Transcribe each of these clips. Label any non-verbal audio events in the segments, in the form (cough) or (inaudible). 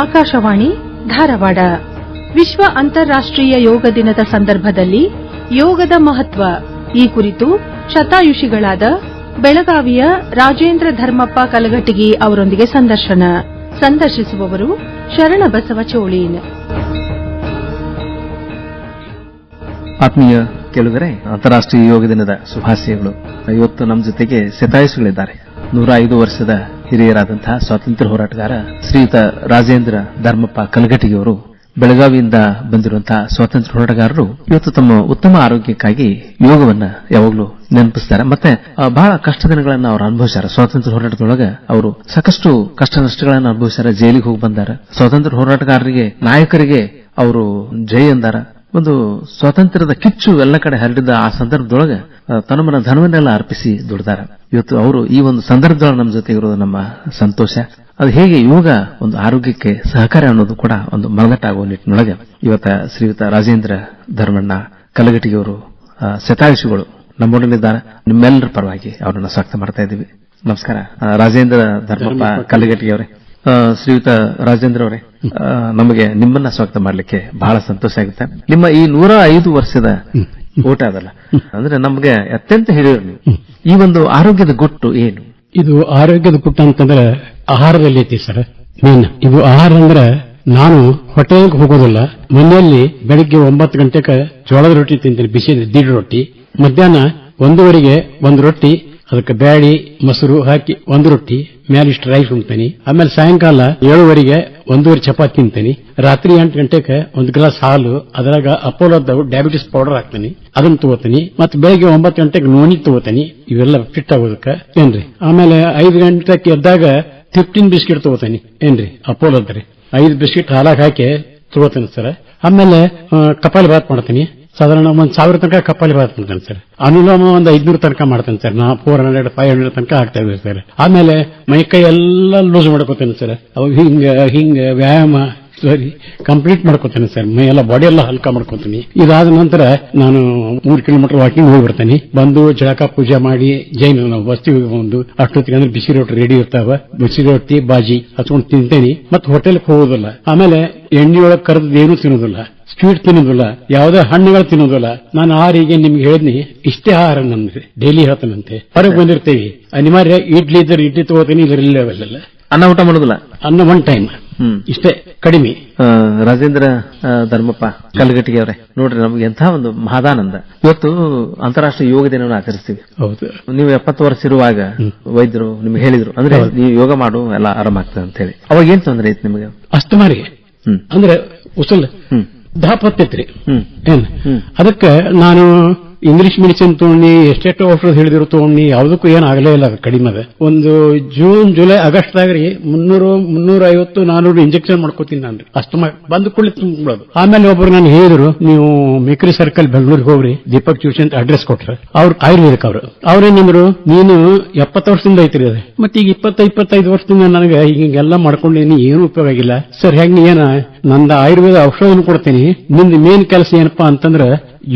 ಆಕಾಶವಾಣಿ ಧಾರವಾಡ. ವಿಶ್ವ ಅಂತಾರಾಷ್ಟ್ರೀಯ ಯೋಗ ದಿನದ ಸಂದರ್ಭದಲ್ಲಿ ಯೋಗದ ಮಹತ್ವ. ಈ ಕುರಿತು ಶತಾಯುಷಿಗಳಾದ ಬೆಳಗಾವಿಯ ರಾಜೇಂದ್ರ ಧರ್ಮಪ್ಪ ಕಲಘಟಗಿ ಅವರೊಂದಿಗೆ ಸಂದರ್ಶನ. ಸಂದರ್ಶಿಸುವವರು ಶರಣಬಸವ ಚೋಳೀನ್. ಆತ್ಮೀಯ ಕೇಳುಗರೆ, ಅಂತಾರಾಷ್ಟ್ರೀಯ ಯೋಗ ದಿನದ ಶುಭಾಶಯಗಳು. ಇವತ್ತು ನಮ್ಮ ಜೊತೆಗೆ ಶತಾಯುಷಿಗಳಿದ್ದಾರೆ. ನೂರ ಐದು ವರ್ಷದ ಹಿರಿಯರಾದಂತಹ ಸ್ವಾತಂತ್ರ್ಯ ಹೋರಾಟಗಾರ ಶ್ರೀಯುತ ರಾಜೇಂದ್ರ ಧರ್ಮಪ್ಪ ಕಲಘಟಿಗಿಯವರು ಬೆಳಗಾವಿಯಿಂದ ಬಂದಿರುವಂತಹ ಸ್ವಾತಂತ್ರ್ಯ ಹೋರಾಟಗಾರರು ಇವತ್ತು ತಮ್ಮ ಉತ್ತಮ ಆರೋಗ್ಯಕ್ಕಾಗಿ ಯೋಗವನ್ನ ಯಾವಾಗಲೂ ನೆನಪಿಸ್ತಾರೆ. ಮತ್ತೆ ಬಹಳ ಕಷ್ಟ ದಿನಗಳನ್ನು ಅವರು ಅನುಭವಿಸ್ತಾರೆ ಸ್ವಾತಂತ್ರ್ಯ ಹೋರಾಟದೊಳಗೆ ಅವರು ಸಾಕಷ್ಟು ಕಷ್ಟ ನಷ್ಟಗಳನ್ನು ಅನುಭವಿಸ್ತಾರೆ ಜೈಲಿಗೆ ಹೋಗಿ ಬಂದಾರ. ಸ್ವಾತಂತ್ರ್ಯ ಹೋರಾಟಗಾರರಿಗೆ, ನಾಯಕರಿಗೆ ಅವರು ಜೈ ಅಂದಾರ. ಒಂದು ಸ್ವಾತಂತ್ರ್ಯದ ಕಿಚ್ಚು ಎಲ್ಲ ಕಡೆ ಹರಡಿದ ಆ ಸಂದರ್ಭದೊಳಗೆ ತನ್ನ ತನ್ನಮನ ಧನವನ್ನೆಲ್ಲ ಅರ್ಪಿಸಿ ದುಡ್ದಾರ. ಇವತ್ತು ಅವರು ಈ ಒಂದು ಸಂದರ್ಭದೊಳಗೆ ನಮ್ಮ ಜೊತೆ ಇರೋದು ನಮ್ಮ ಸಂತೋಷ. ಅದು ಹೇಗೆ ಯೋಗ ಒಂದು ಆರೋಗ್ಯಕ್ಕೆ ಸಹಕಾರಿ ಅನ್ನೋದು ಕೂಡ ಒಂದು ಮನದಟ್ಟಾಗುವ ನಿಟ್ಟಿನೊಳಗೆ ಇವತ್ತ ಶ್ರೀಯುತ ರಾಜೇಂದ್ರ ಧರ್ಮಣ್ಣ ಕಲಗಟ್ಟಿಗೆಯವರು ಶತಾಯುಷಿಗಳು ನಮ್ಮೊಡನಿದ್ದಾರೆ ನಿಮ್ಮೆಲ್ಲರ ಪರವಾಗಿ ಅವರನ್ನು ಸ್ವಾಗತ ಮಾಡ್ತಾ ಇದ್ದೀವಿ. ನಮಸ್ಕಾರ. ರಾಜೇಂದ್ರ ಧರ್ಮಪ್ಪ ಕಲಗಟಿಗೆಯವರೇ ಆ, ಶ್ರೀಯುತ ರಾಜೇಂದ್ರ ಅವರೇ ನಮಗೆ ನಿಮ್ಮನ್ನ ಸ್ವಾಗತ ಮಾಡಲಿಕ್ಕೆ ಬಹಳ ಸಂತೋಷ ಆಗುತ್ತೆ. ನಿಮ್ಮ ಈ ನೂರ ಐದು ವರ್ಷದ ಓಟ ಅದಲ್ಲ. ಅಂದ್ರೆ ನಮಗೆ ಅತ್ಯಂತ ಹಿರಿಯರು ನೀವು. ಈ ಒಂದು ಆರೋಗ್ಯದ ಗುಟ್ಟು ಏನು? ಇದು ಆರೋಗ್ಯದ ಗುಟ್ಟು ಅಂತಂದ್ರೆ ಆಹಾರದಲ್ಲಿ ಐತಿ ಸರ್ ಮೇನ್ ಇದು ಆಹಾರ ಅಂದ್ರೆ ನಾನು ಹೋಟೆಲ್ಗೆ ಹೋಗೋದಿಲ್ಲ. ಮನೆಯಲ್ಲಿ ಬೆಳಿಗ್ಗೆ ಒಂಬತ್ತು ಗಂಟೆಗೆ ಜೋಳದ ರೊಟ್ಟಿ ತಿಂತೀನಿ ಬಿಸಿ ದಿಡ್ ರೊಟ್ಟಿ. ಮಧ್ಯಾಹ್ನ ಒಂದೂವರೆಗೆ ಒಂದು ರೊಟ್ಟಿ ಅದಕ್ಕೆ ಬ್ಯಾಳಿ, ಮೊಸರು ಹಾಕಿ ಒಂದು ರೊಟ್ಟಿ ಮೇಲಿಷ್ಟು ರೈಸ್ ಉಣ್ತೀನಿ. ಆಮೇಲೆ ಸಾಯಂಕಾಲ ಏಳುವರೆಗೆ ಒಂದೂವರೆ ಚಪಾತಿ ತಿಂತೀನಿ. ರಾತ್ರಿ ಎಂಟು ಗಂಟೆಗೆ ಒಂದು ಗ್ಲಾಸ್ ಹಾಲು, ಅದರಾಗ ಅಪೋಲೋದ ಡಯಾಬಿಟಿಸ್ ಪೌಡರ್ ಹಾಕ್ತೀನಿ. ಅದನ್ನ ತಗೋತೀನಿ. ಮತ್ತೆ ಬೆಳಿಗ್ಗೆ ಒಂಬತ್ತು ಗಂಟೆಗೆ ನೋನಿ ತಗೋತೀನಿ. ಇವೆಲ್ಲ ಫಿಟ್ ಆಗೋದಕ್ಕೆ ಏನ್ರಿ? ಆಮೇಲೆ ಐದು ಗಂಟೆಗೆ ಎದ್ದಾಗ ಫಿಫ್ಟೀನ್ ಬಿಸ್ಕಿಟ್ ತಗೋತೀನಿ. ಏನ್ರಿ? ಅಪೋಲೋದ್ರಿ ಐದು ಬಿಸ್ಕಿಟ್ ಹಾಲಾಗ ಹಾಕಿ ತಗೋತೀನಿ ಸರ್. ಆಮೇಲೆ ಕಪಾಲ ಬಾತ್ ಮಾಡ್ತೀನಿ. ಸಾಧಾರಣ ಒಂದು ಸಾವಿರ ತನಕ ಕಪ್ಪಲ್ಲಿ ಬರ್ತಾನೆ ಸರ್. ಅನುಲೋಮ ಒಂದು ಐದ್ನೂರು ತನಕ ಮಾಡ್ತೇನೆ ಸರ್. ನಾ ಫೋರ್ ಹಂಡ್ರೆಡ್ ಫೈವ್ ಹಂಡ್ರೆಡ್ ತನಕ ಆಗ್ತಾ ಇದೆ ಸರ್. ಆಮೇಲೆ ಮೈ ಕೈ ಎಲ್ಲ ಲೂಸ್ ಮಾಡ್ಕೋತೇನೆ ಸರ್. ಅವಾಗ ಹಿಂಗ ಹಿಂಗ, ವ್ಯಾಯಾಮ ಸರಿ ಕಂಪ್ಲೀಟ್ ಮಾಡ್ಕೋತೇನೆ ಸರ್. ಮೈ ಎಲ್ಲ ಬಾಡಿ ಎಲ್ಲ ಹಲ್ಕ ಮಾಡ್ಕೋತೀನಿ. ಇದಾದ ನಂತರ ನಾನು ಮೂರು ಕಿಲೋಮೀಟರ್ ವಾಕಿಂಗ್ ಹೋಗಿ ಬರ್ತೀನಿ ಬಂದು ಜಳಕ ಪೂಜೆ ಮಾಡಿ, ಜೈನ ನಾವು ಬಂದು ಅಷ್ಟೊತ್ತಿಗೆ ಅಂದ್ರೆ ಬಿಸಿ ರೊಟ್ಟಿ ರೆಡಿ ಇರ್ತಾವ. ಬಿಸಿ ರೊಟ್ಟಿ ಬಾಜಿ ಹಚ್ಕೊಂಡು ತಿಂತೇನಿ. ಮತ್ತೆ ಹೋಟೆಲ್ಗೆ ಹೋಗೋದಿಲ್ಲ. ಆಮೇಲೆ ಎಣ್ಣೆಯೊಳಗೆ ಕರೆದ್ ಏನು ತಿನ್ನೋದಿಲ್ಲ. ಸ್ವೀಟ್ ತಿನ್ನೋದಿಲ್ಲ ಯಾವುದೇ ಹಣ್ಣುಗಳು ತಿನ್ನೋದಿಲ್ಲ. ನಾನು ಆರಿಗೆ ನಿಮ್ಗೆ ಹೇಳಿದ್ನಿ ಇಷ್ಟೇ ಆಹಾರ ನಮ್ದು ಡೈಲಿ ಹೇಳ್ತಾನಂತೆ. ಹೊರಗೆ ಬಂದಿರ್ತೀವಿ. ಅನಿವಾರ್ಯ ಇಡ್ಲಿ ಇದ್ರೆ ಇಡ್ಲಿ ತಗೋತೀನಿ ಇದ್ರ ಅವೆಲ್ಲ ಅನ್ನ ಊಟ ಮಾಡೋದಿಲ್ಲ? ಅನ್ನ ಒನ್ ಟೈಮ್ ಇಷ್ಟೇ ಕಡಿಮೆ. ರಾಜೇಂದ್ರ ಧರ್ಮಪ್ಪ ಕಲಗಟ್ಟಿಗೆ ಅವರೇ ನೋಡ್ರಿ ನಮ್ಗೆ ಎಂತ ಒಂದು ಮಹದಾನಂದ. ಇವತ್ತು ಅಂತಾರಾಷ್ಟ್ರೀಯ ಯೋಗ ದಿನವನ್ನು ಆಚರಿಸ್ತೀವಿ. ಹೌದು. ನೀವು ಎಪ್ಪತ್ತು ವರ್ಷ ಇರುವಾಗ ವೈದ್ಯರು ನಿಮ್ಗೆ ಹೇಳಿದ್ರು ಅಂದ್ರೆ ನೀವು ಯೋಗ ಮಾಡು ಎಲ್ಲ ಆರಾಮಾಗ್ತದೆ ಅಂತ ಹೇಳಿ. ಅವಾಗ ಏನ್ ತೊಂದರೆ ಐತೆ ನಿಮಗೆ? ಅಷ್ಟು ಹ್ಮ್. ಅಂದ್ರೆ ಉಸಲ್. ಹ್ಮ್ ದಾಪ್ ಹತ್ತೈತ್ರಿ ಏನ್. ಅದಕ್ಕೆ ನಾನು ಇಂಗ್ಲಿಷ್ ಮೆಡಿಸಿನ್ ತಗೊಂಡಿ ಎಸ್ಟೇಟ್ ಔಷಧ ಹೇಳಿದ್ರು ತಗೊಂಡಿ ಯಾವುದಕ್ಕೂ ಏನ್ ಆಗಲೇ ಇಲ್ಲ ಕಡಿಮೆ ಅದ ಒಂದು ಜೂನ್, ಜುಲೈ, ಆಗಸ್ಟ್ ರೀ ಮುನ್ನೂರು ಮುನ್ನೂರ ಐವತ್ತು ನಾನೂರು ಇಂಜೆಕ್ಷನ್ ಮಾಡ್ಕೋತೀನಿ ನಾನು ಅಷ್ಟಮ ಬಂದು ಕುಳ್ಳಿ ತುಂಬಿಡೋದು ಆಮೇಲೆ ಒಬ್ರು ನಾನು ಹೇಳಿದ್ರು, ನೀವು ಮೇಕ್ರಿ ಸರ್ಕಲ್ ಬೆಂಗಳೂರಿಗೆ ಹೋಗ್ರಿ, ದೀಪಕ್ ಅಂತ ಅಡ್ರೆಸ್ ಕೊಟ್ರೆ. ಅವ್ರು ಆಯುರ್ವೇದಿಕ್ ಅವರು. ಅವ್ರೇನಂದ್ರು ನೀನು ಎಪ್ಪತ್ತು ವರ್ಷದಿಂದ ಐತ್ರಿ ಅದೇ. ಮತ್ತೆ ಈಗ ಇಪ್ಪತ್ತ, ಇಪ್ಪತ್ತೈದು ವರ್ಷದಿಂದ ನನಗೆ ಹಿಂಗೆಲ್ಲ ಮಾಡ್ಕೊಂಡೇನಿ ಏನು ಉಪಯೋಗ ಆಗಿಲ್ಲ. ಸರ್, ಹೆಂಗ್ ಏನ, ನಂದ ಆಯುರ್ವೇದ ಔಷಧವನ್ನು ಕೊಡ್ತೀನಿ, ನಿಂದ ಮೇನ್ ಕೆಲಸ ಏನಪ್ಪಾ ಅಂತಂದ್ರೆ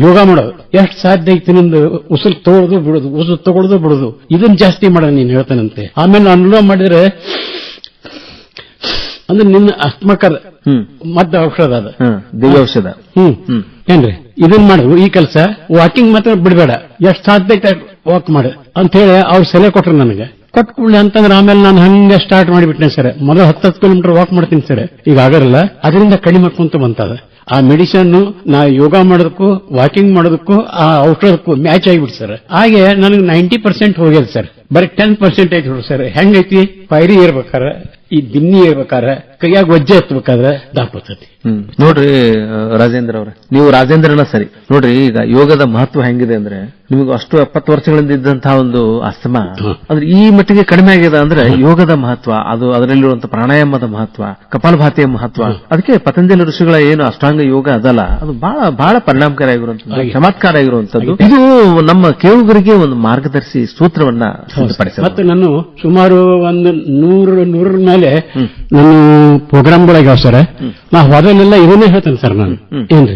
ಯೋಗ ಮಾಡೋದು. ಎಷ್ಟು ಸಾಧ್ಯ ಐತಿ ನಿಂದು? ಉಸಿರು ತಗೊಳ್ಳೋದು ಬಿಡುದು ಉಸಿರು ತಗೊಳ್ಳೋದು ಬಿಡುದು. ಇದನ್ನ ಜಾಸ್ತಿ ಮಾಡ ನೀನ್ ಹೇಳ್ತಾನಂತೆ. ಆಮೇಲೆ ನಾನು ಅನುಲೋಮ ಮಾಡಿದ್ರೆ ಅಂದ್ರೆ ನಿನ್ನ ಅಸ್ಮಕದ ಹ್ಮ್. ಮದ್ದ ಔಷಧ ಅದ. ದಿವ್ಯ ಔಷಧ. ಹ್ಮ್. ಏನ್ರಿ? ಇದನ್ ಮಾಡು ಈ ಕೆಲಸ ವಾಕಿಂಗ್ ಮಾತ್ರ ಬಿಡಬೇಡ. ಎಷ್ಟು ಸಾಧ್ಯ ಐತೆ ವಾಕ್ ಮಾಡು. ಅಂತ ಹೇಳಿ ಅವ್ರು ಸಲಹೆ ಕೊಟ್ರು ನನಗೆ. ಕೊಟ್ಕೊಳ್ಳಿ ಅಂತಂದ್ರೆ ಆಮೇಲೆ ನಾನು ಹಂಗೆ ಸ್ಟಾರ್ಟ್ ಮಾಡಿಬಿಟ್ಟೆ ಸರ್. ಮೊದಲು ಹತ್ತತ್ತು ಕಿಲೋಮೀಟರ್ ವಾಕ್ ಮಾಡ್ತೀನಿ ಸರ್. ಈಗ ಆಗಲ್ಲ. ಅದರಿಂದ ಕಡಿಮೆ ಕುಂತು ಬಂತದ. ಆ ಮೆಡಿಸನ್ ನಾ ಯೋಗ ಮಾಡೋದಕ್ಕೂ, ವಾಕಿಂಗ್ ಮಾಡೋದಕ್ಕೂ, ಆ ಔಷಧಕ್ಕೂ ಮ್ಯಾಚ್ ಆಗಿಬಿಟ್ಟು ಸರ್. ಹಾಗೆ ನನಗೆ ನೈಂಟಿ ಪರ್ಸೆಂಟ್ ಹೋಗ್ಯದ ಸರ್. ಬರೀ ಟೆನ್ ಪರ್ಸೆಂಟ್ ಐತಿ ಸರ್. ಹೆಂಗೈತಿ? ಪೈರಿ ಇರ್ಬೇಕಾರ ಈ ದಿನ್ನಿ ಇರ್ಬೇಕಾರ ಕೈಯಾಗ ವಜ್ಜೆ ಎತ್ತಬೇಕಾದ್ರೆ ದಾಪತ್ತೈತಿ ಹ್ಮ್. ನೋಡ್ರಿ ರಾಜೇಂದ್ರ ಅವ್ರೆ. ನೀವು ರಾಜೇಂದ್ರನ ಸರಿ. ನೋಡ್ರಿ ಈಗ ಯೋಗದ ಮಹತ್ವ ಹೆಂಗಿದೆ ಅಂದ್ರೆ ನಿಮಗೆ ಅಷ್ಟು ಎಪ್ಪತ್ತು ವರ್ಷಗಳಿಂದ ಇದ್ದಂತಹ ಒಂದು ಅಸ್ತಮ ಅಂದ್ರೆ ಈ ಮಟ್ಟಿಗೆ ಕಡಿಮೆ ಆಗಿದೆ ಅಂದ್ರೆ ಯೋಗದ ಮಹತ್ವ ಅದು ಅದರಲ್ಲಿರುವಂತಹ ಪ್ರಾಣಾಯಾಮದ ಮಹತ್ವ ಕಪಾಲಭಾತಿಯ ಮಹತ್ವ ಅದಕ್ಕೆ ಪತಂಜಲಿ ಋಷಿಗಳ ಏನು ಅಷ್ಟಾಂಗ ಯೋಗ ಅದಲ್ಲ ಅದು ಬಹಳ ಬಹಳ ಪರಿಣಾಮಕಾರಿ ಆಗಿರುವಂತದ್ದು ಚಮತ್ಕಾರ ಆಗಿರುವಂತದ್ದು ಇದು ನಮ್ಮ ಕೇಳುಗರಿಗೆ ಒಂದು ಮಾರ್ಗದರ್ಶಿ ಸೂತ್ರವನ್ನ ಸಿದ್ಧಪಡಿಸಿದೆ ಮತ್ತೆ ನಾನು ಸುಮಾರು ಒಂದು ನೂರ ನೂರರ ಮೇಲೆ ನನ್ನ ಪ್ರೋಗ್ರಾಮ್ಗಳಾಗ್ಯಾವ ಸರ್? ನಾ ಹೋದಲ್ಲೆಲ್ಲ ಇದನ್ನೇ ಹೇಳ್ತೇನೆ ಸರ್ ನಾನು. ಏನ್ರಿ?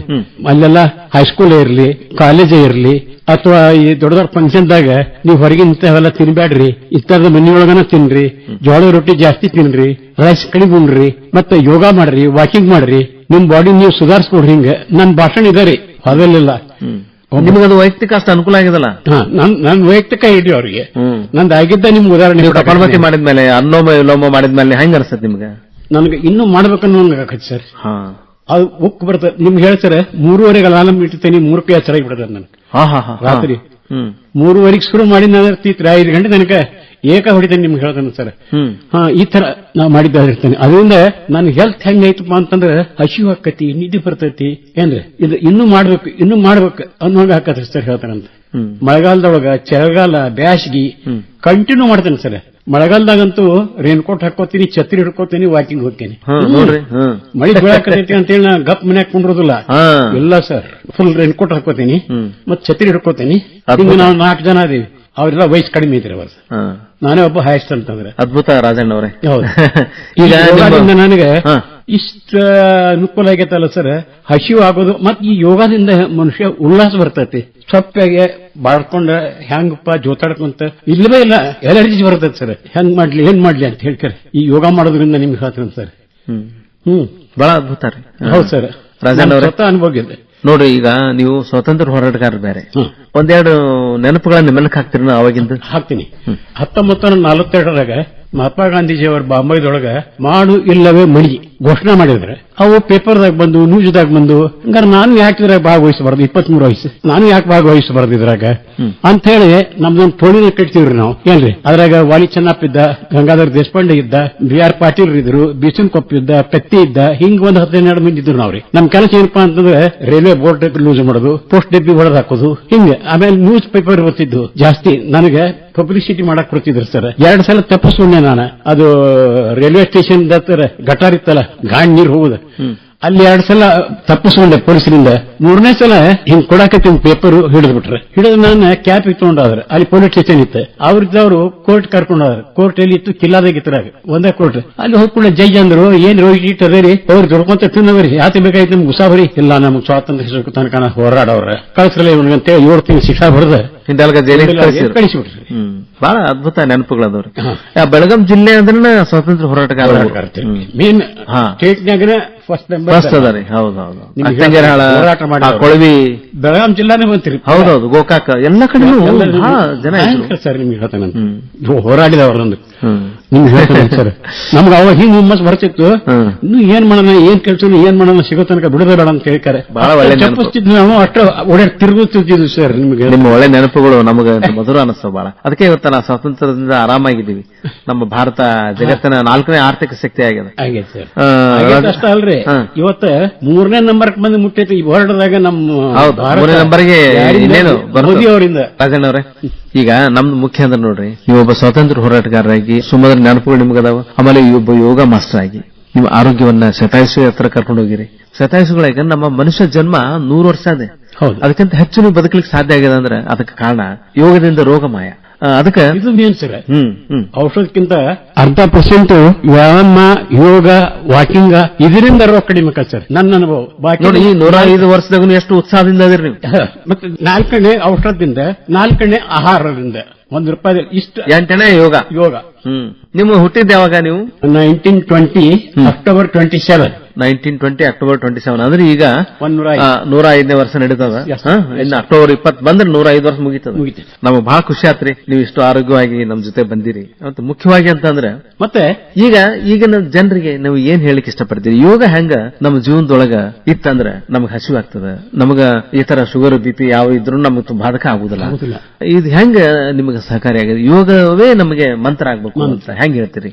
ಅಲ್ಲೆಲ್ಲ ಹೈಸ್ಕೂಲ್ ಇರ್ಲಿ ಕಾಲೇಜ್ ಇರ್ಲಿ ಅಥವಾ ಈ ದೊಡ್ಡ ದೊಡ್ಡ ಫಂಕ್ಷನ್ದಾಗ ನೀವು ಹೊರಗಿನ ಇಂಥವೆಲ್ಲ ತಿನ್ಬೇಡ್ರಿ ಇಂಥದ ಮನೆಯೊಳಗನ ತಿನ್ರಿ ಜೋಳ ರೊಟ್ಟಿ ಜಾಸ್ತಿ ತಿನ್ರಿ ರೈಸ್ ಕಡಿಮೆ ಉಣ್ರಿ ಮತ್ತೆ ಯೋಗ ಮಾಡ್ರಿ ವಾಕಿಂಗ್ ಮಾಡ್ರಿ ನಿಮ್ ಬಾಡಿ ನೀವು ಸುಧಾರಿಸ್ಕೊಡ್ರಿ ಹಿಂಗ. ನನ್ ಭಾಷಣ ಇದಾರಿ ಅದಲ್ಲೆಲ್ಲ ನಿಮಗದು ವೈಯಕ್ತಿಕ ಅಷ್ಟು ಅನುಕೂಲ ಆಗಿದಲ್ಲ? ನನ್ನ ನನ್ ನನ್ ವೈಯಕ್ತಿಕ ಇಡ್ರಿ ಅವ್ರಿಗೆ. ನಂದಾಗಿದ್ದ ನಂದು ಆಗಿದ್ದ ನಿಮ್ಗೆ ಉದಾಹರಣೆ ಮಾಡಿದ್ಮೇಲೆ ಅನ್ನೋಮ ವಿಲೋಮ ಮಾಡಿದ್ಮೇಲೆ ಹೆಂಗ ಅನ್ಸತ್ ನಿಮ್ಗೆ? ನನಗೆ ಇನ್ನೂ ಮಾಡ್ಬೇಕನ್ನೋ ಆಗತ್ತೆ ಸರ್. ಅದು ಉಕ್ಕು ಬರ್ತದೆ. ನಿಮ್ಗೆ ಹೇಳ್ತಾರೆ ಮೂರುವರೆಗೆ ಅಲಾರಂ ಇಟ್ಟಿರ್ತೇನೆ ಮೂರಕ್ಕೆ ಚೆನ್ನಾಗಿ ಬಿಡದ ನನಗೆ. ರಾತ್ರಿ. ಮೂರುವರೆಗೆ ಶುರು ಮಾಡಿ ನಾನು ಐದು ಗಂಟೆ ತನಕ ಏಕ ಹೊಡಿತೇನೆ ನಿಮ್ಗೆ ಹೇಳ್ತಾನೆ ಸರ್. ಹಾ ಈ ತರ ನಾ ಮಾಡಿದ್ದಾಗಿರ್ತೇನೆ ಅದರಿಂದ ನನ್ನ ಹೆಲ್ತ್ ಹೆಂಗೈತಪ್ಪ ಅಂತಂದ್ರೆ ಹಸಿವು ಹಾಕತಿ ನಿದ್ದೆ ಬರ್ತೈತಿ ಏನ್ರಿ? ಇದು ಇನ್ನೂ ಮಾಡ್ಬೇಕು ಇನ್ನೂ ಮಾಡ್ಬೇಕು ಅನ್ನೋಂಗ ಹಾಕತ್ರಿ ಸರ್ ಹೇಳ್ತಾನಂತ ಮಳೆಗಾಲದೊಳಗ ಚಳಿಗಾಲ ಬ್ಯಾಸ್ಗಿ. ಕಂಟಿನ್ಯೂ ಮಾಡ್ತೇನೆ ಸರ್. ಮಳೆಗಾಲದಾಗಂತೂ ರೇನ್ಕೋಟ್ ಹಾಕೋತೀನಿ ಛತ್ರಿ ಹಿಡ್ಕೋತೀನಿ ವಾಕಿಂಗ್ ಹೋಗ್ತೀನಿ. ಮಳೆ ಬೀಳಾಕತೈತಿ ಅಂತೇಳಿ ನಾ ಗಪ್ ಮನ್ಯಾಗ ಕುಂಡ್ರೋದಿಲ್ಲ ಇಲ್ಲ ಸರ್. ಫುಲ್ ರೇನ್ ಕೋಟ್ ಹಾಕೋತೀನಿ ಮತ್ತೆ ಮತ್ ಛತ್ರಿ ಹಿಡ್ಕೋತೀನಿ. ಹಿಂಗ ನಾವು ನಾಲ್ಕು ಜನ ಇದೀವಿ. ಅವರೆಲ್ಲ ವಯಸ್ಸು ಕಡಿಮೆ ಇದ್ರೆ ಅವರು. ನಾನೇ ಒಬ್ಬ ಹೈಯೆಸ್ಟ್ ಅಂತಂದ್ರೆ. ಅದ್ಭುತ ರಾಜಣ್ಣ ಅವರೇ ಹೌದು. (laughs) ಈಗ ನನಗೆ. ಇಷ್ಟ ಅನುಕೂಲ ಆಗೈತಲ್ಲ ಸರ್? ಹಸಿವು ಆಗೋದು ಮತ್ ಈ ಯೋಗದಿಂದ ಮನುಷ್ಯ ಉಲ್ಲಾಸ ಬರ್ತೈತಿ. ಸೊಪ್ಪಾಗೆ ಬಾಡ್ಕೊಂಡ ಹೆಂಗಪ್ಪ ಜೋತಾಡ್ಕೊಂತ ಇಲ್ಲವೇ ಇಲ್ಲ ಎಲರ್ಜಿ ಬರ್ತೈತಿ ಸರ್. ಹೆಂಗ್ ಮಾಡ್ಲಿ ಏನ್ ಮಾಡ್ಲಿ ಅಂತ ಹೇಳ್ತಾರೆ ಈ ಯೋಗ ಮಾಡೋದ್ರಿಂದ ನಿಮ್ಗೆ ಹೇಳ್ತೀನಿ ಸರ್. ಹ್ಮ್. ಬಹಳ ಅದ್ಭುತ ರೀ. ಹೌದು ಸರ್. ಅನುಭವಿದೆ ನೋಡ್ರಿ ಈಗ ನೀವು ಸ್ವತಂತ್ರ ಹೋರಾಟಗಾರ ಬೇರೆ. ಒಂದೆರಡು ನೆನಪುಗಳನ್ನ ಮೆಲಕ್ ಹಾಕ್ತೀರಿ ನಾವು ಅವಾಗಿಂದ ಹಾಕ್ತೀನಿ. ಹತ್ತೊಂಬತ್ತು ನೂರ ನಲವತ್ತೆರಡರಾಗ ಮಹಾತ್ಮ ಗಾಂಧೀಜಿಯವರ ಬಾಂಬೈದೊಳಗ ಮಾಡು ಇಲ್ಲವೇ ಮಣಿ ಘೋಷಣೆ ಮಾಡಿದ್ರೆ ಅವು ಪೇಪರ್ದಾಗ ಬಂದು ನ್ಯೂಸ್ದಾಗ ಬಂದು ಹಂಗಾರೆ ನಾನು ಯಾಕೆ ಇದ್ರಾಗ ಭಾಗವಹಿಸಬಾರ್ದು ಇಪ್ಪತ್ಮೂರು ವಯಸ್ಸು ನಾನು ಯಾಕೆ ಭಾಗವಹಿಸಬಾರ್ದು ಇದ್ರಾಗ? ಅಂತ ಹೇಳಿ ನಮ್ದೊಂದು ಟೋಳಿನ ಕಟ್ತೀವ್ರಿ ನಾವು ಏನ್ರಿ? ಅದ್ರಾಗ ವಾಲಿ ಚೆನ್ನಪ್ಪ ಇದ್ದ ಗಂಗಾಧರ್ ದೇಶಪಾಂಡೆ ಇದ್ದ ಬಿ ಆರ್ ಪಾಟೀಲ್ ಇದ್ರು ಬಿಸಿನ್ ಕೊಪ್ಪ ಇದ್ದ ಪೆತ್ತಿ ಇದ್ದ ಹಿಂಗ್ ಒಂದು ಹದಿನೆರಡು ಮಂದಿ ಇದ್ರು ನಾವ್ರಿ. ನಮ್ ಕೆಲಸ ಏನಪ್ಪಾ ಅಂತಂದ್ರೆ ರೈಲ್ವೆ ಬೋರ್ಡ್ ಲೂಸ್ ಮಾಡೋದು ಪೋಸ್ಟ್ ಡಬ್ಬಿ ಹೊಡೆದ್ ಹಾಕೋದು ಹಿಂಗೆ. ಆಮೇಲೆ ನ್ಯೂಸ್ ಪೇಪರ್ ಬರ್ತಿದ್ದು ಜಾಸ್ತಿ. ನನಗೆ ಪಬ್ಲಿಸಿಟಿ ಮಾಡಕ್ ಕೊಡ್ತಿದ್ರು ಸರ್. ಎರಡ್ ಸಲ ತಪ್ಪಿಸ್ಕೊಂಡೆ ನಾನು. ಅದು ರೈಲ್ವೆ ಸ್ಟೇಷನ್ ಗಟಾರ್ ಇತ್ತಲ್ಲ ಗಾಂಡ್ ನೀರು ಹೋಗುದ ಅಲ್ಲಿ ಎರಡ್ ಸಲ ತಪ್ಪಿಸ್ಕೊಂಡೆ ಪೊಲೀಸರಿಂದ. ಮೂರನೇ ಸಲ ಹಿಂಗ್ ಕೊಡಾಕತ್ತಿ ಒಂದು ಪೇಪರ್ ಹಿಡಿದು ಬಿಟ್ರೆ ಹಿಡಿದು ನಾನು ಕ್ಯಾಪ್ ಇಟ್ಕೊಂಡಾದ್ರೆ ಅಲ್ಲಿ ಪೊಲೀಸ್ ಸ್ಟೇಷನ್ ಇತ್ತು. ಅವ್ರದ್ದು ಅವರು ಕೋರ್ಟ್ ಕರ್ಕೊಂಡಾದ್ರೆ. ಕೋರ್ಟ್ ಎಲ್ಲಿ ಇತ್ತು ಕಿಲ್ಲಾದಾಗ ಇತ್ತರಾಗ ಒಂದೇ ಕೋರ್ಟ್. ಅಲ್ಲಿ ಹೋಗ್ಕೊಂಡೆ ಜೈ ಅಂದ್ರು ಏನ್ ರೋಗಿ ಇಟ್ ಅದರಿ ಅವ್ರು ದುಡ್ಕೊಂತ ತಿನ್ನವರಿ ಯಾತ ಬೇಕಾಯ್ತು ನಿಮ್ಗೆ ಉಸಾಬರಿ? ಇಲ್ಲ ನಮ್ಗೆ ಸ್ವಾತಂತ್ರ್ಯ ತನಕ ಹೋರಾಡವ್ರ ಕಳ್ಸಲ್ಲ ಇವನಿಗಂತ ಏಳು ತಿಂಗಳು ಶಿಕ್ಷಾ ಬರೆದ. ಹಿಂದೆಲ್ಗ ಜೈಲಿಗೆ ಕಳಿಸಿಬಿಟ್ರಿ ಬಹಳ ಅದ್ಭುತ ನೆನಪುಗಳದವ್ರಿ. ಬೆಳಗಾಂ ಜಿಲ್ಲೆ ಅಂದ್ರೆ ಸ್ವಾತಂತ್ರ್ಯ ಹೋರಾಟಗಾರ ಮೇನ್ ಸ್ಟೇಟ್ನಾಗನ ಸ್ಟೇಟ್ನಾಗ ಫಸ್ಟ್ ನಂಬರ್ ಫಸ್ಟ್ ಅದಾರಿ ಹೌದು ಹೌದು ಹೋರಾಟ ಮಾಡಿ ಕೊಳವಿ. ಬೆಳಗಾಂ ಜಿಲ್ಲಾನೇ ಬಂತೀರಿ. ಹೌದೌದು ಗೋಕಾಕ. ಎಲ್ಲ ಕಡೆ ಹಾ ಜನ ಸರ್ ನಿಮ್ಗೆ ಹೇಳ್ತಾನೆ ಹ್ಮ್. ನಿಮ್ಗೆ ಹೇಳ್ತಾನೆ ಸರ್. (laughs) ನಮ್ಗೆ ಅವಾಗ ಹಿಂಗ್ ಹುಮ್ಮಸ್ ಬರ್ತಿತ್ತು. ಇನ್ನು ಏನ್ ಮಾಡೋಣ ಏನ್ ಕೆಲಸ ಏನ್ ಮಾಡೋಣ ಸಿಗೋ ತನಕ ಬಿಡದೆ ಬೇಡ ಅಂತ ಹೇಳ್ತಾರೆ. ಒಳ್ಳೆ. ಚಪ್ಪಿಸ್ತಿದ್ವಿ ನಾವು ಅಷ್ಟು ಓಡಾಡಿ ತಿರುಗುತ್ತಿದ್ವಿ ಸರ್ ನಿಮ್ಗೆ. ನಿಮ್ಮ ಒಳ್ಳೆ ನೆನಪುಗಳು ನಮಗೆ ಮಧುರ ಅನಿಸ್ತು ಬಹಳ. ಅದಕ್ಕೆ ಇವತ್ತ ನಾವು ಸ್ವಾತಂತ್ರ್ಯದಿಂದ ಆರಾಮಾಗಿದ್ದೀವಿ. ನಮ್ಮ ಭಾರತ ಜಗತ್ತಿನ ನಾಲ್ಕನೇ ಆರ್ಥಿಕ ಶಕ್ತಿ ಆಗಿದೆ. ಅಷ್ಟ ಅಲ್ರಿ. ಇವತ್ತ ಮೂರನೇ ನಂಬರ್ ಬಂದು ಮುಟ್ಟೈತಿ. ಈ ವರ್ಲ್ಡ್ದಾಗ ನಮ್ಮ ಮೂರನೇ ನಂಬರ್ಗೆ ಇನ್ನೇನು. ಮೋದಿ ಅವರಿಂದ. ರಾಜಣ್ಣವ್ರೆ ಈಗ ನಮ್ದು ಮುಖ್ಯ ಅಂದ್ರೆ ನೋಡ್ರಿ ನೀವು ಒಬ್ಬ ಸ್ವಾತಂತ್ರ್ಯ ಹೋರಾಟಗಾರರಾಗಿ ಸುಮಾರು ನೆನಪುಗಳು ನಿಮಗದಾವ? ಆಮೇಲೆ ಈ ಒಬ್ಬ ಯೋಗ ಮಾಸ್ಟರ್ ಆಗಿ ನಿಮ್ಮ ಆರೋಗ್ಯವನ್ನ ಶತಾಯುಷಿ ಹತ್ರ ಕರ್ಕೊಂಡು ಹೋಗಿರಿ ಶತಾಯುಷಿಗಳಾಗ ನಮ್ಮ ಮನುಷ್ಯ ಜನ್ಮ ನೂರು ವರ್ಷ ಅದೇ ಹೌದು. ಅದಕ್ಕಿಂತ ಹೆಚ್ಚು ನೀವು ಬದುಕಲಿಕ್ಕೆ ಸಾಧ್ಯ ಆಗಿದೆ ಅಂದ್ರೆ ಅದಕ್ಕೆ ಕಾರಣ ಯೋಗದಿಂದ ರೋಗ ಮಾಯ. ಅದಕ್ಕೆ ಔಷಧಕ್ಕಿಂತ ಅರ್ಧ ಪರ್ಸೆಂಟ್ ವ್ಯಾಯಾಮ ಯೋಗ ವಾಕಿಂಗ್ ಇದರಿಂದ ರೋಗ ಕಡಿಮೆ ಸರ್ ನನ್ನ ಅನುಭವ. ಬಾಕಿ ನೋಡಿ ಈ ನೂರ ಐದು ವರ್ಷದಾಗ ಎಷ್ಟು ಉತ್ಸಾಹದಿಂದ ಅದಿರಿ ನೀವು? (laughs) ಮತ್ತೆ ನಾಲ್ಕನೇ ಔಷಧದಿಂದ ನಾಲ್ಕನೇ ಆಹಾರದಿಂದ. ಒಂದು ರೂಪಾಯಿ ಇಷ್ಟ ಎಂಟನೇ ಯೋಗ. ಯೋಗ. ಹ್ಮ್. ನಿಮ್ಮ ಹುಟ್ಟಿದ ಯಾವಾಗ ನೀವು? Nineteen twenty October twenty seven nineteen twenty October twenty seven ಅಂದ್ರೆ ಈಗ ನೂರ ಐದನೇ ವರ್ಷ ನಡೀತದ. ಇನ್ನು ಅಕ್ಟೋಬರ್ ಇಪ್ಪತ್ ಬಂದ್ರೆ ನೂರ ಐದು ವರ್ಷ ಮುಗಿತದ. ನಮ್ಗೆ ಬಹಳ ಖುಷಿ ಆತ್ರಿ ನೀವು ಇಷ್ಟು ಆರೋಗ್ಯವಾಗಿ ನಮ್ ಜೊತೆ ಬಂದಿರಿ. ಮತ್ತು ಮುಖ್ಯವಾಗಿ ಅಂತಂದ್ರೆ ಮತ್ತೆ? ಈಗ ಈಗಿನ ಜನರಿಗೆ ನಾವು ಏನ್ ಹೇಳಕ್ ಇಷ್ಟಪಡ್ತೀರಿ? ಯೋಗ ಹೆಂಗ ನಮ್ಮ ಜೀವನದೊಳಗ ಇತ್ತಂದ್ರೆ ನಮ್ಗೆ ಹಸಿವು ಆಗ್ತದ. ನಮಗ ಈ ತರ ಶುಗರ್ ಬಿ ಪಿ ಯಾವ ಇದ್ರು ನಮಗ್ ಬಾಧಕ ಆಗುದಿಲ್ಲ. ಇದು ಹೆಂಗ ನಿಮಗೆ ಸಹಕಾರಿಯಾಗಿದೆ ಯೋಗವೇ ನಮಗೆ ಮಂತ್ರ ಆಗ್ಬೇಕು ಅಂತ ಹೆಂಗ್ ಹೇಳ್ತೀರಿ?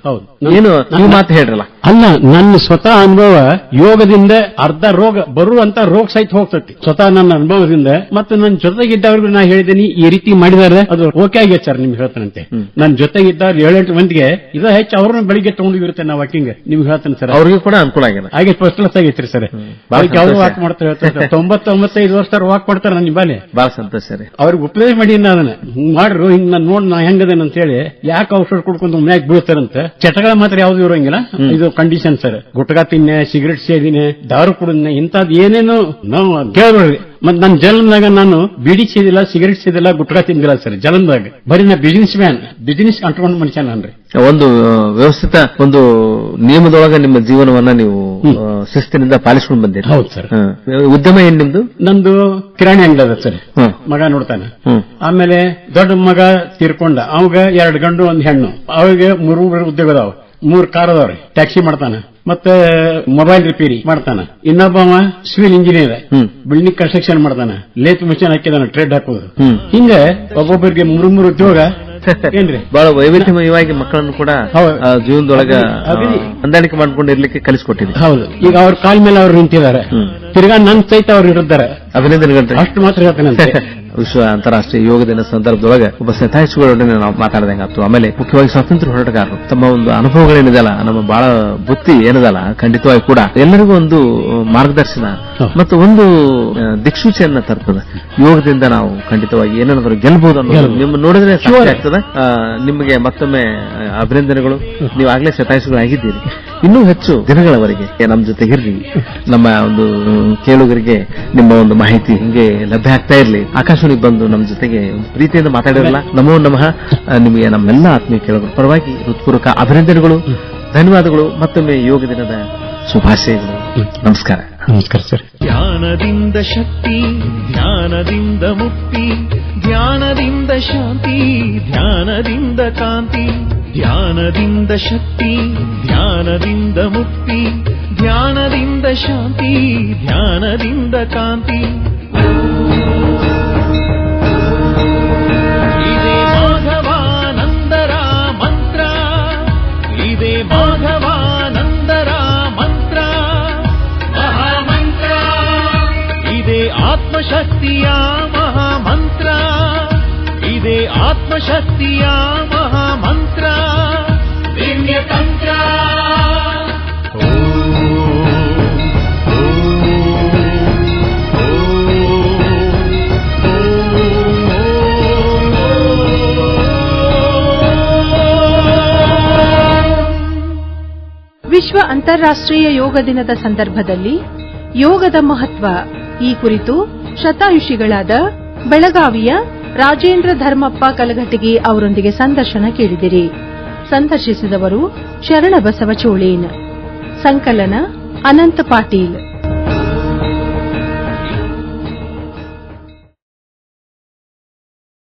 ಏನು ನೀವು ಮಾತು ಹೇಳ್ರಲ್ಲ. ಅಲ್ಲ ನನ್ನ ಸ್ವತಃ ಅನುಭವ ಯೋಗದಿಂದ ಅರ್ಧ ರೋಗ ಬರುವಂತ ರೋಗ ಸಹಿತ ಹೋಗ್ತತಿ. ಸ್ವತಃ ನನ್ನ ಅನುಭವದಿಂದ ಮತ್ತೆ ನನ್ನ ಜೊತೆಗಿದ್ದವ್ರಿಗೂ ನಾ ಹೇಳಿದ್ದೀನಿ ಈ ರೀತಿ ಮಾಡಿದಾರೆ ಅದು ಓಕೆ ಆಗಿದೆ ಸರ್ ನಿಮ್ಗೆ ಹೇಳ್ತಾನಂತೆ. ನನ್ನ ಜೊತೆಗಿದ್ದವ್ರು ಏಳೆಂಟು ಮಂದಿಗೆ ಇದ ಹೆಚ್ಚು ಅವ್ರನ್ನ ಬೆಳಿಗ್ಗೆ ತಗೊಂಡಿರುತ್ತೆ ನಾ ವಾಕಿಂಗ್ ನಿಮ್ಗೆ ಹೇಳ್ತಾನೆ ಸರ್ ಅವ್ರಿಗೂ ಕೂಡ ಅನುಕೂಲ ಆಗಿದೆ ಹಾಗೆ ಫಸ್ಟ್ ಕ್ಲಾಸ್ ಆಗೈತ್ರಿ ಸರ್ ಅವ್ರು. ವಾಕ್ ಮಾಡ್ತಾರೆ ಹೇಳ್ತಾರೆ ತೊಂಬತ್ತೊಂಬತ್ತೈದು ವರ್ಷ ವಾಕ್ ಮಾಡ್ತಾರೆ ನನ್ನ ಬಾಲೆ ಬಹಳ ಸಂತೋಷ ಸರ್ ಅವ್ರಿಗೆ ಉಪದೇಶ ಮಾಡಿ ಅದನ್ನ. ಹಿಂಗ್ ಮಾಡ್ರು ಹಿಂಗ್ ನಾನು ನೋಡ್ ನಾ ಹೆಂಗದೇನ ಅಂತ ಹೇಳಿ ಯಾಕೆ ಔಷಧ ಕುಡ್ಕೊಂಡು ಮ್ಯಾಕ್ ಬೀಳ್ತಾರಂತೆ? ಚಟಗಳ ಮಾತ್ರ ಯಾವ್ದು ಇರೋಂಗಿಲ್ಲ. ಇದು ಕಂಡೀಷನ್ ಸರ್ ಗುಟ್ಕಾ ತಿನ್ನೆ ಸಿಗರೆಟ್ ಸೇದಿನಿ ದಾರು ಕುಡಿದ್ನೆ ಇಂಥದ್ ಏನೇನು ನಾವು ಮತ್ತೆ ಮತ್ ನನ್ನ ಜನ್ಮದಾಗ ನಾನು ಬಿಡಿ ಸೇದಿಲ್ಲ ಸಿಗರೆಟ್ ಸೇದಿಲ್ಲ ಗುಟ್ಕಾ ತಿಂದಿಲ್ಲ ಸರ್ ಜನ್ಮದಾಗ. ಬರೀ ನಾ ಬಿಸಿನೆಸ್ ಮ್ಯಾನ್ ಬಿಸಿನೆಸ್ ಅಂಟ್ಕೊಂಡ್ ಮನುಷ್ಯ ನಾನ್ರಿ ಒಂದು ವ್ಯವಸ್ಥಿತ ಒಂದು ನಿಯಮದೊಳಗ ನಿಮ್ಮ ಜೀವನವನ್ನ ನೀವು ಶಿಸ್ತಿನಿಂದ ಪಾಲಿಸ್ಕೊಂಡು ಬಂದಿರಿ. ಹೌದು ಸರ್. ಉದ್ಯಮ ಏನ್ ನಿಮ್ದು? ನಂದು ಕಿರಾಣಿ ಅಂಗಡಿ ಅದ ಸರ್. ಮಗ ನೋಡ್ತಾನೆ. ಆಮೇಲೆ ದೊಡ್ಡ ಮಗ ತೀರ್ಕೊಂಡ. ಅವಾಗ ಎರಡು ಗಂಡು ಒಂದ್ ಹೆಣ್ಣು. ಅವಾಗ ಮೂರು ಮೂರು ಉದ್ಯೋಗ ಅದಾವ. ಮೂರ್ ಕಾರ್ ಅದಾವ್ರಿ. ಟ್ಯಾಕ್ಸಿ ಮಾಡ್ತಾನ. ಮತ್ತೆ ಮೊಬೈಲ್ ರಿಪೇರಿ ಮಾಡ್ತಾನ. ಇನ್ನೊಬ್ಬವ ಸಿವಿಲ್ ಇಂಜಿನಿಯರ್ ಬಿಲ್ಡಿಂಗ್ ಕನ್ಸ್ಟ್ರಕ್ಷನ್ ಮಾಡ್ತಾನ. ಲೇತ್ ಮಿಷನ್ ಹಾಕಿದಾನ ಟ್ರೇಡ್ ಹಾಕೋದು. ಹಿಂಗ ಒಬ್ಬೊಬ್ಬರಿಗೆ ಮೂರು ಮೂರು ಉದ್ಯೋಗ. ಏನ್ರಿ? (laughs) ಬಹಳ ವೈವಿಧ್ಯಮಯವಾಗಿ ಮಕ್ಕಳನ್ನು ಕೂಡ ಜೀವನದೊಳಗ. ಹೊಂದಾಣಿಕೆ ಮಾಡ್ಕೊಂಡು ಇರ್ಲಿಕ್ಕೆ ಕಲಿಸ್ಕೊಟ್ಟಿದೆ. ಹೌದು. ಈಗ ಅವ್ರ ಕಾಲ್ ಮೇಲೆ ಅವ್ರು ನಿಂತಿದ್ದಾರೆ. ತಿರ್ಗಾ ನನ್ ಸಹಿತ ಅವ್ರು ಇರುತ್ತಾರೆ. ಅಭಿನಂದನೆಗಳು. ಅಷ್ಟು ಮಾತ್ರ ಹೇಳ್ತಾನಂತೆ (laughs) ವಿಶ್ವ ಅಂತಾರಾಷ್ಟ್ರೀಯ ಯೋಗ ದಿನ ಸಂದರ್ಭದೊಳಗೆ ಒಬ್ಬ ಸತಾಯಿಸುಗಳೊಡನೆ ನಾವು ಮಾತಾಡಿದಂಗ ಆಯ್ತು ಆಮೇಲೆ ಮುಖ್ಯವಾಗಿ ಸ್ವಾತಂತ್ರ್ಯ ಹೋರಾಟಗಾರರು. ತಮ್ಮ ಒಂದು ಅನುಭವಗಳೇನಿದೆಯಲ್ಲ ನಮ್ಮ ಬಹಳ ಬುತ್ತಿ ಏನದಲ್ಲ ಖಂಡಿತವಾಗಿ ಕೂಡ ಎಲ್ಲರಿಗೂ ಒಂದು ಮಾರ್ಗದರ್ಶನ. ಮತ್ತು ಒಂದು ದಿಕ್ಸೂಚಿಯನ್ನ ತರ್ತದೆ. ಯೋಗದಿಂದ ನಾವು ಖಂಡಿತವಾಗಿ ಏನಾದರೂ ಗೆಲ್ಲಬಹುದು ಅನ್ನೋದು ನಿಮ್ಮ ನೋಡಿದ್ರೆ. ಆಗ್ತದೆ. ನಿಮಗೆ ಮತ್ತೊಮ್ಮೆ ಅಭಿನಂದನೆಗಳು. ನೀವು ಆಗ್ಲೇ ಶತಾಯುಷಗಳಾಗಿದ್ದೀರಿ ಇನ್ನೂ ಹೆಚ್ಚು ದಿನಗಳವರೆಗೆ ನಮ್ಮ ಜೊತೆಗಿರ್ರಿ ನಮ್ಮ ಒಂದು ಕೇಳುಗರಿಗೆ ನಿಮ್ಮ ಒಂದು ಮಾಹಿತಿ ಹಿಂಗೆ ಲಭ್ಯ ಆಗ್ತಾ ಇರಲಿ. ಆಕಾಶವಾಣಿ ಬಂದು ನಮ್ಮ ಜೊತೆಗೆ ಪ್ರೀತಿಯಿಂದ ಮಾತಾಡಿರಲ್ಲ. ನಮೋ ನಮಃ. ನಿಮಗೆ ನಮ್ಮೆಲ್ಲ ಆತ್ಮೀಯ ಕೇಳುಗರ ಪರವಾಗಿ ಹೃತ್ಪೂರ್ವಕ ಅಭಿನಂದನೆಗಳು ಧನ್ಯವಾದಗಳು. ಮತ್ತೊಮ್ಮೆ ಯೋಗ ದಿನದ ಶುಭಾಶಯಗಳು. ನಮಸ್ಕಾರ. ನಮಸ್ಕಾರ ಸರ್. ಧ್ಯಾನದಿಂದ ಶಕ್ತಿ ಧ್ಯಾನದಿಂದ ಮುಕ್ತಿ ಧ್ಯಾನದಿಂದ ಶಾಂತಿ ಧ್ಯಾನದಿಂದ ಕಾಂತಿ ಧ್ಯಾನದಿಂದ ಶಕ್ತಿ ಧ್ಯಾನದಿಂದ ಮುಕ್ತಿ ಧ್ಯಾನದಿಂದ ಶಾಂತಿ ಧ್ಯಾನದಿಂದ ಕಾಂತಿ. ಆತ್ಮಶಕ್ತಿಯ ಮಹಾಮಂತ್ರ. ಇದೇ ಆತ್ಮಶಕ್ತಿಯ ಮಹಾಮಂತ್ರ. ದಿವ್ಯ ತಂತ್ರ ವಿಶ್ವ ಅಂತಾರಾಷ್ಟ್ರೀಯ ಯೋಗ ದಿನದ ಸಂದರ್ಭದಲ್ಲಿ ಯೋಗದ ಮಹತ್ವ ಈ ಕುರಿತು ಶತಾಯುಷಿಗಳಾದ ಬೆಳಗಾವಿಯ ರಾಜೇಂದ್ರ ಧರ್ಮಪ್ಪ ಕಲಘಟಗಿ ಅವರೊಂದಿಗೆ ಸಂದರ್ಶನ ಕೇಳಿದಿರಿ. ಸಂದರ್ಶಿಸಿದವರು ಶರಣಬಸವ ಚೋಳೇನ್. ಸಂಕಲನ ಅನಂತ ಪಾಟೀಲ್.